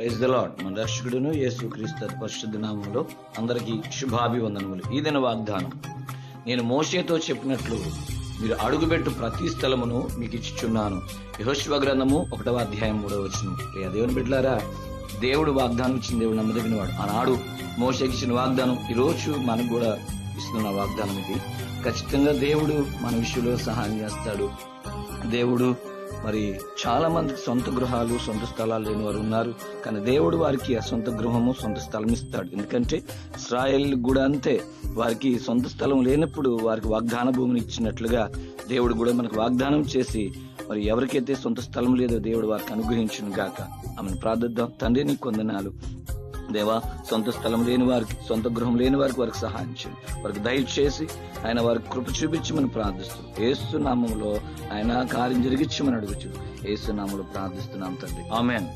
Praise the lord మన రక్షకుడును యేసు క్రీస్తు పరిశుద్ధ నామంలో అందరికీ శుభాభివందనములు. ఈ దిన వాగ్దానం నేను మోషేతో చెప్పినట్లు మీరు అడుగుబెట్టు ప్రతి స్థలమును మీకు ఇచ్చుచున్నాను. యహోశివ గ్రంథము ఒకటవ అధ్యాయం మూడవ వచ్చిన ప్రియ దేవుని బిడ్డలారా దేవుడు వాగ్దానం ఇచ్చిన దేవుడు నమ్మదగిన వాడు ఆనాడు మోసకి ఇచ్చిన వాగ్దానం ఈరోజు మనకు కూడా ఇస్తున్న వాగ్దానం ఇది. ఖచ్చితంగా దేవుడు మన విషయంలో సహాయం చేస్తాడు. దేవుడు మరి చాలా మందికి సొంత గృహాలు సొంత స్థలాలు లేని వారు ఉన్నారు. కానీ దేవుడు వారికి ఆ సొంత గృహము సొంత స్థలం ఇస్తాడు. ఎందుకంటే ఇస్రాయల్ కూడా అంతే. వారికి సొంత స్థలం లేనప్పుడు వారికి వాగ్దాన భూమిని ఇచ్చినట్లుగా దేవుడు కూడా మనకు వాగ్దానం చేసి మరి ఎవరికైతే సొంత స్థలం లేదో దేవుడు వారికి అనుగ్రహించును గాక ఆమెను ప్రార్థిద్దాం. తండ్రి నీకు వందనాలు. దేవా సొంత స్థలం లేని వారికి సొంత గృహం లేని వారికి వారికి సహాయం చేయండి వారికి దయచేసి ఆయన వారికి కృప చూపించమని ప్రార్థిస్తూ ఏసునామంలో ఆయన కార్యం జరిగించమని అడుగుచు. ఏసునామంలో ప్రార్థిస్తున్నాం తండ్రి. ఆమెన్.